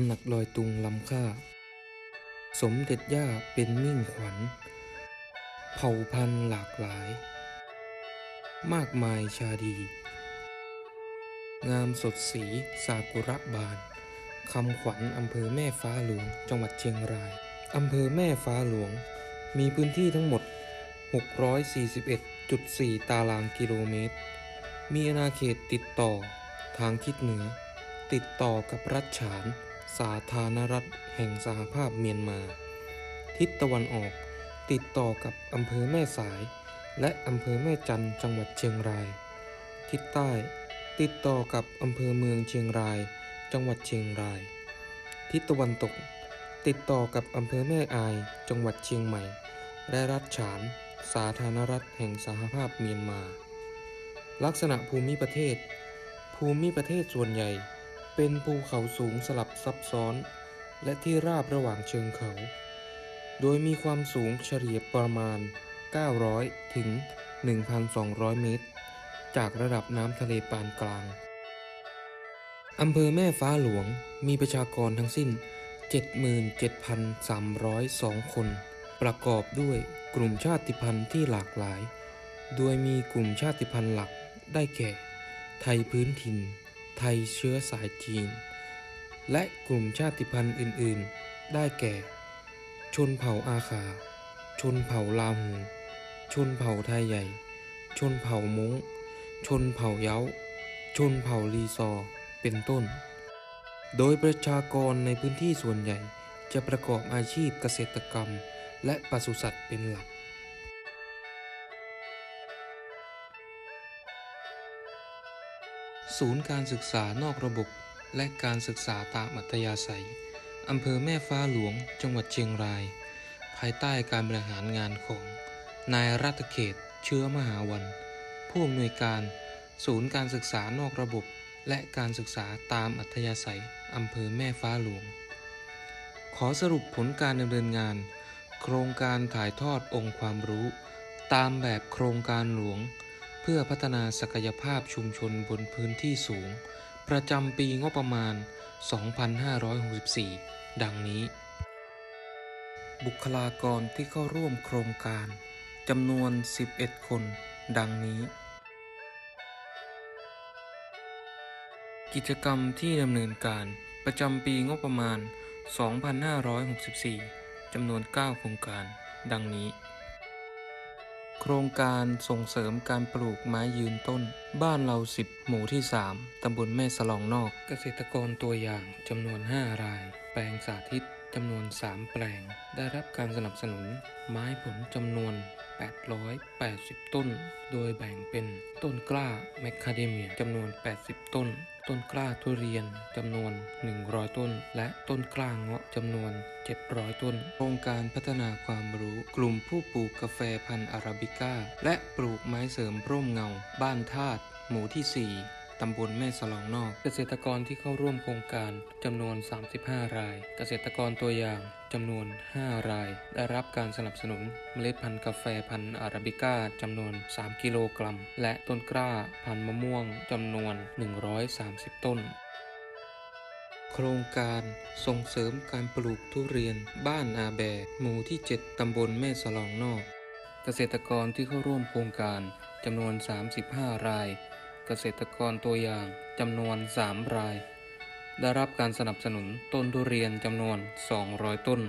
ำหนักลอยตุงล้ำค่า สมเด็จย่าเป็นมิ่งขวัญ เผ่าพันธุ์หลากหลาย มากมายชาดี งามสดสีสากุระบานคำขวัญอำเภอแม่ฟ้าหลวง จังหวัดเชียงรายอำเภอแม่ฟ้าหลวง มีพื้นที่ทั้งหมด 641.4 ตารางกิโลเมตร มีอาณาเขตติดต่อ ทางทิศเหนือ ติดต่อกับรัฐฉาน สาธารณรัฐแห่งสหภาพเมียนมา ทิศตะวันออกติดต่อกับอำเภอแม่สาย และอำเภอแม่จันจังหวัดเชียงราย ทิศใต้ติดต่อกับอำเภอเมืองเชียงราย จังหวัดเชียงราย ทิศตะวันตก ติดต่อกับอำเภอแม่อาย จังหวัดเชียงใหม่ และรัฐฉาน สาธารณรัฐแห่งสหภาพเมียนมา ลักษณะภูมิประเทศ ภูมิประเทศส่วนใหญ่ เป็นภูเขาสูงสลับซับซ้อน และที่ราบระหว่างเชิงเขา โดยมีความสูงเฉลี่ยประมาณ 900 ถึง 1,200 เมตร จากระดับน้ำทะเลปานกลาง อำเภอแม่ฟ้าหลวงมีประชากรทั้งสิ้น 77,302 คน ประกอบด้วยกลุ่มชาติพันธุ์ที่หลากหลาย โดยมีกลุ่มชาติพันธุ์หลักได้แก่ ไทยพื้นถิ่น ไทยเชื้อสายจีน และกลุ่มชาติพันธุ์อื่น ๆ ได้แก่ ชนเผ่าอาคาชนเผ่าลาหูชนเผ่าไทยใหญ่ ชนเผ่ามงชนเผ่าเย้า ชนเผ่าลีซอ เป็นต้น โดยประชากรในพื้นที่ส่วนใหญ่จะประกอบอาชีพเกษตรกรรม และปศุสัตว์เป็นหลัก ศูนย์การศึกษานอกระบบ และการศึกษาตามอัธยาศัย อำเภอแม่ฟ้าหลวง จังหวัดเชียงราย ภายใต้การบริหารงานของ นายรัตเขต เชื้อมหาวัน ผู้อำนวยการ ศูนย์การศึกษานอกระบบ และการศึกษาตามอัธยาศัย อำเภอแม่ฟ้าหลวง ขอสรุปผลการดำเนินงาน โครงการถ่ายทอดองค์ความรู้ ตามแบบโครงการหลวง พื่อพัฒนาศักยภาพชุมชนบนพื้นที่สูง ประจำปีงบประมาณ 2564 ดังนี้ บุคลากรที่เข้าร่วมโครงการจำนวน 11 คน ดังนี้ กิจกรรมที่ดำเนินการประจำปีงบประมาณ 2564 จำนวน 9 โครงการ ดังนี้ โครงการส่งเสริมการปลูกไม้ยืนต้น บ้านเราสิบหมู่ที่ 3 ตำบลแม่สลองนอก เกษตรกรตัวอย่างจำนวน 5 ราย แปลงสาธิต จำนวน 3 แปลง ได้รับการสนับสนุน ไม้ผลจำนวน 880 ต้น โดยแบ่งเป็นต้นกล้าแมคคาเดเมียจำนวน 80 ต้น ต้นกล้าทุเรียนจำนวน 100 ต้น และต้นกล้าเงาะจำนวน 700 ต้น โครงการพัฒนาความรู้กลุ่มผู้ปลูกกาแฟพันธุ์อาราบิก้า และปลูกไม้เสริมร่มเงา บ้านธาตุหมู่ที่ 4 ตำบลแม่สลองนอก เกษตรกรที่เข้าร่วมโครงการจำนวน 35 ราย เกษตรกรตัวอย่างจำนวน 5 ราย ได้รับการสนับสนุนเมล็ดพันธุ์กาแฟพันธุ์อาราบิก้าจำนวน 3 กิโลกรัม และต้นกล้าพันธุ์มะม่วงจำนวน 130 ต้นโครงการส่งเสริมการปลูกทุเรียนบ้านอาแบหมู่ที่ 7 ตำบลแม่สลองนอก เกษตรกรที่เข้าร่วมโครงการจำนวน 35 ราย เกษตรกรตัวอย่างจำนวน 3 ราย ได้รับการสนับสนุนต้นทุเรียนจำนวน 200 ต้น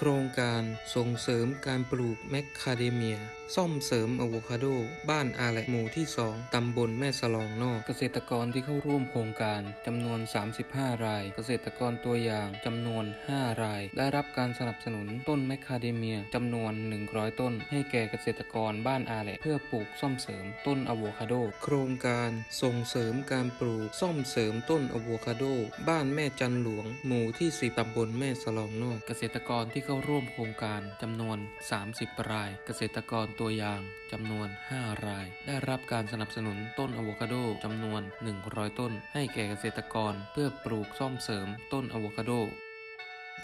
โครงการส่งเสริมการปลูกแมคคาเดเมีย ซ่อมเสริมอะโวคาโด บ้านอาแหละหมู่ที่ 2 ตำบลแม่สลองนอก เกษตรกรที่เข้าร่วมโครงการจำนวน 35 ราย เกษตรกรตัวอย่างจำนวน 5 ราย ได้รับการสนับสนุนต้นแมคคาเดเมียจำนวน 100 ต้น ให้แก่เกษตรกรบ้านอาแหลเพื่อปลูกซ่อมเสริมต้นอะโวคาโด โครงการส่งเสริมการปลูกซ่อมเสริมต้นอะโวคาโด บ้านแม่จันหลวง หมู่ที่10ตำบลแม่สลองนอก เกษตรกรที่เข้าร่วมโครงการจำนวน 30 ราย เกษตรกรตัวอย่างจำนวน 5 ราย ได้รับการสนับสนุนต้นอะโวคาโดจำนวน 100 ต้น ให้แก่เกษตรกรเพื่อปลูกซ่อมเสริมต้นอะโวคาโด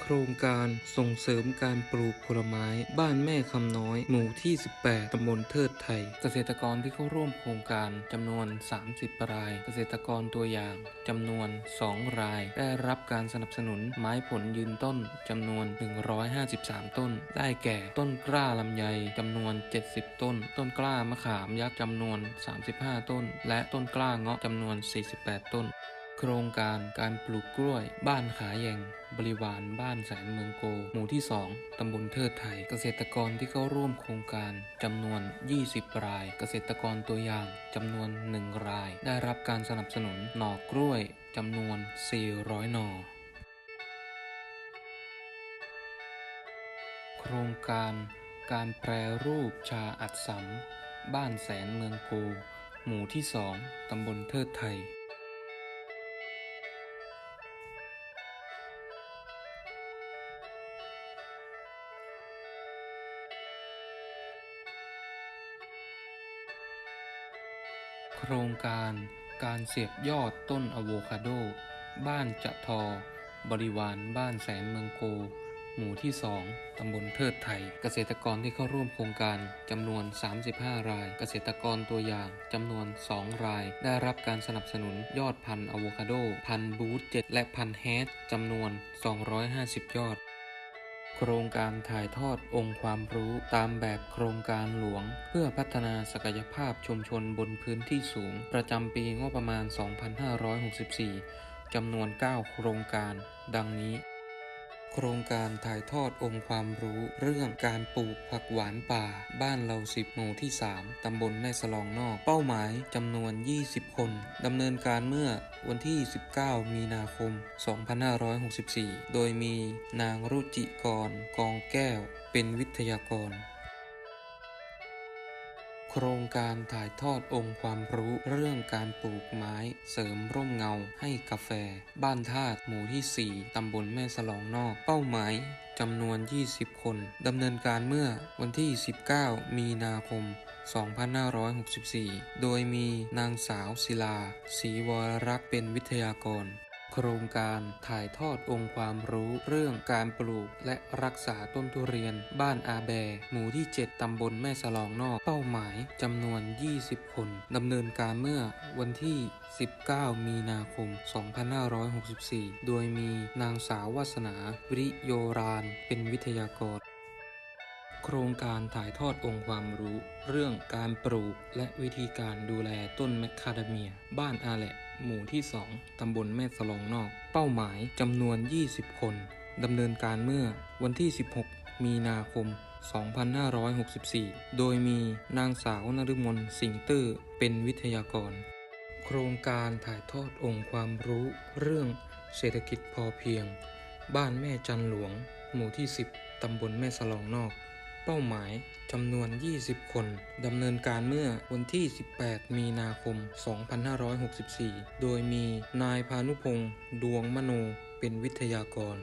โครงการส่งเสริมการปลูกผลไม้ บ้านแม่คำน้อย หมู่ที่ 18 ตำบลเทิดไทย เกษตรกรที่เข้าร่วมโครงการจำนวน 30 ราย เกษตรกรตัวอย่างจำนวน 2 ราย ได้รับการสนับสนุนไม้ผลยืนต้นจำนวน 153 ต้น ได้แก่ต้นกล้าลำไยจำนวน 70 ต้น ต้นกล้ามะขามยักษ์จำนวน 35 ต้น และต้นกล้าเงาะจำนวน 48 ต้น โครงการการปลูกกล้วย บ้านขาแยง บริวารบ้านแสนเมืองโก หมู่ที่ 2 ตำบลเทิดไทย เกษตรกรที่เข้าร่วมโครงการจำนวน 20 ราย เกษตรกรตัวอย่างจำนวน 1 ราย ได้รับการสนับสนุนหน่อกล้วยจำนวน 400 หน่อโครงการการแปรรูปชาอัดสำบ้านแสนเมืองโก หมู่ที่2ตำบลเทิดไทย ครงการการเสียบยอดต้นอะโวคาโด บ้านจะทอ บริวารบ้านแสนเมืองโก หมู่ที่ 2 ตำบลเทิดไทย เกษตรกรที่เข้าร่วมโครงการจำนวน 35 ราย เกษตรกรตัวอย่างจำนวน 2 ราย ได้รับการสนับสนุนยอดพันธุ์อะโวคาโด พันธุ์บูธ7และพันธุ์แฮชจำนวน 250 ยอด โครงการถ่ายทอดองค์ความรู้ตามแบบโครงการหลวง เพื่อพัฒนาศักยภาพชุมชนบนพื้นที่สูง ประจำปีงบประมาณ 2564 จำนวน 9 โครงการ ดังนี้ โครงการถ่ายทอดองค์ความรู้เรื่องการปลูกผักหวานป่า บ้านเราสิบหมู่ที่ 3 ตำบลแม่สลองนอก เป้าหมายจำนวน 20 คน ดำเนินการเมื่อวันที่ 19 มีนาคม 2564 โดยมีนางรุจิกร กองแก้ว เป็นวิทยากร ครงการถ่ายทอดองค์ความรู้เรื่องการปลูกไม้ เสริมร่มเงาให้กาแฟ บ้านธาตุหมู่ที่ 4 ตำบลแม่สลองนอก เป้าหมายจำนวน 20 คน ดำเนินการเมื่อวันที่ 19 มีนาคม 2564 โดยมีนางสาวศิลาศรีวรรักษ์เป็นวิทยากร โครงการถ่ายทอดองค์ความรู้เรื่องการปลูกและรักษาต้นทุเรียน บ้านอาแบ หมู่ที่ 7 ตำบลแม่สลองนอก เป้าหมายจำนวน 20 คนดำเนินการเมื่อวันที่ 19 มีนาคม 2564 โดยมีนางสาววาสนาวิริโยรานเป็นวิทยากรโครงการถ่ายทอดองค์ความรู้ เรื่องการปลูกและวิธีการดูแลต้นแมคคาเดเมีย บ้านอาแหละ หมู่ที่ 2 ตำบลแม่สลองนอก เป้าหมายจำนวน 20 คนดำเนินการเมื่อวันที่ 16 มีนาคม 2564 โดยมีนางสาวนฤมลสิงห์ตื้อเป็นวิทยากร โครงการถ่ายทอดองค์ความรู้เรื่องเศรษฐกิจพอเพียง บ้านแม่จันหลวง หมู่ที่ 10 ตำบลแม่สลองนอก เป้าหมายจำนวน 20 คน ดำเนินการเมื่อวันที่ 18 มีนาคม 2564 โดยมีนายพานุพงศ์ดวงมโน เป็นวิทยากร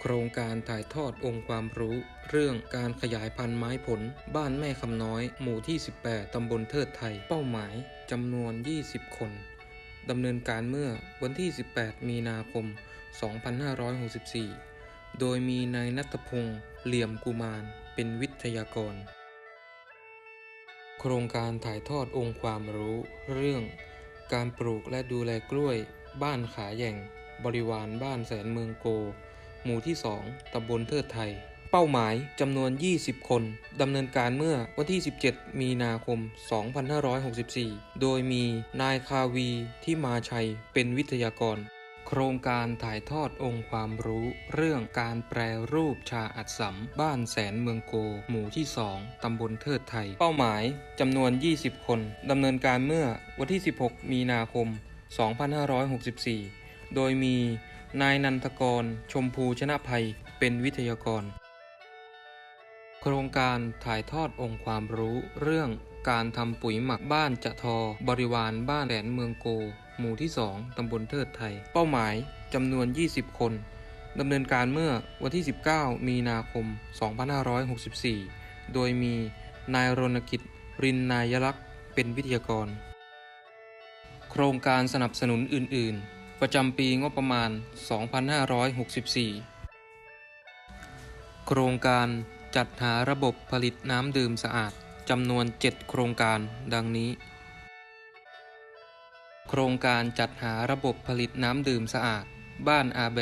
โครงการถ่ายทอดองค์ความรู้ เรื่องการขยายพันธุ์ไม้ผล บ้านแม่คำน้อย หมู่ที่ 18 ตำบลเทิดไทย เป้าหมายจำนวน 20 คน ดำเนินการเมื่อวันที่ 18 มีนาคม 2564 โดยมีนายนัทพงศ์เหลี่ยมกุมารเป็นวิทยากร โครงการถ่ายทอดองค์ความรู้เรื่อง การปลูกและดูแลกล้วย บ้านขาแย่ง บริวารบ้านแสนเมืองโก หมู่ที่ 2ตำบลเทิดไทย เป้าหมายจำนวน 20 คนดำเนินการเมื่อวันที่ 17 มีนาคม 2564 โดยมีนายคาวีที่มาชัยเป็นวิทยากร โครงการถ่ายทอดองค์ความรู้ เรื่องการแปรรูปชาอัดสำบ้านแสนเมืองโก หมู่ที่ 2 ตำบลเทิดไทย เป้าหมายจำนวน 20 คน ดำเนินการเมื่อวันที่ 16 มีนาคม 2564 โดยมีนายนันทกร ชมพูชนะภัย เป็นวิทยากร โครงการถ่ายทอดองค์ความรู้ เรื่องการทำปุ๋ยหมักบ้านจะทอบริวารบ้านแหลนเมืองโก หมู่ที่ 2 ตำบลเทิดไทย เป้าหมายจำนวน 20 คนดำเนินการเมื่อวันที่ 19 มีนาคม 2564 โดยมีนายรณกิจ รินนายลักษณ์เป็นวิทยากร โครงการสนับสนุนอื่น ๆ ประจำปีงบประมาณ 2564 โครงการจัดหาระบบผลิตน้ำดื่มสะอาดจำนวน 7 โครงการดังนี้ โครงการจัดหาระบบผลิตน้ำดื่มสะอาด บ้านอาแบ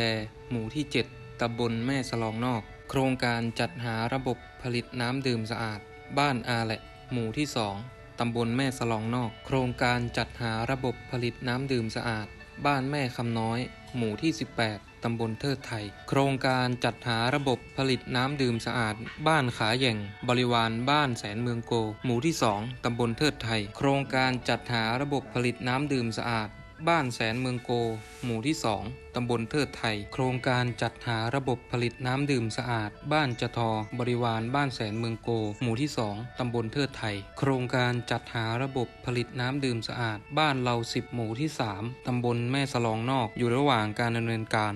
หมู่ที่ 7 ตำบลแม่สลองนอก โครงการจัดหาระบบผลิตน้ำดื่มสะอาด บ้านอาแหละ หมู่ที่ 2 ตำบลแม่สลองนอก โครงการจัดหาระบบผลิตน้ำดื่มสะอาด บ้านแม่คำน้อย หมู่ที่ 18 ตำบลเทิดไทย โครงการจัดหาระบบผลิตน้ำดื่มสะอาด บ้านขาแย่ง บริวารบ้านแสนเมืองโก หมู่ที่ 2 ตำบลเทิดไทย โครงการจัดหาระบบผลิตน้ำดื่มสะอาด บ้านแสนเมืองโก หมู่ที่ 2 ตำบลเทิดไทย โครงการจัดหาระบบผลิตน้ำดื่มสะอาด บ้านจะทอบริวารบ้านแสนเมืองโก หมู่ที่ 2 ตำบลเทิดไทย โครงการจัดหาระบบผลิตน้ำดื่มสะอาด บ้านเราสิบหมู่ที่ 3 ตำบลแม่สลองนอก อยู่ระหว่างการดำเนินการ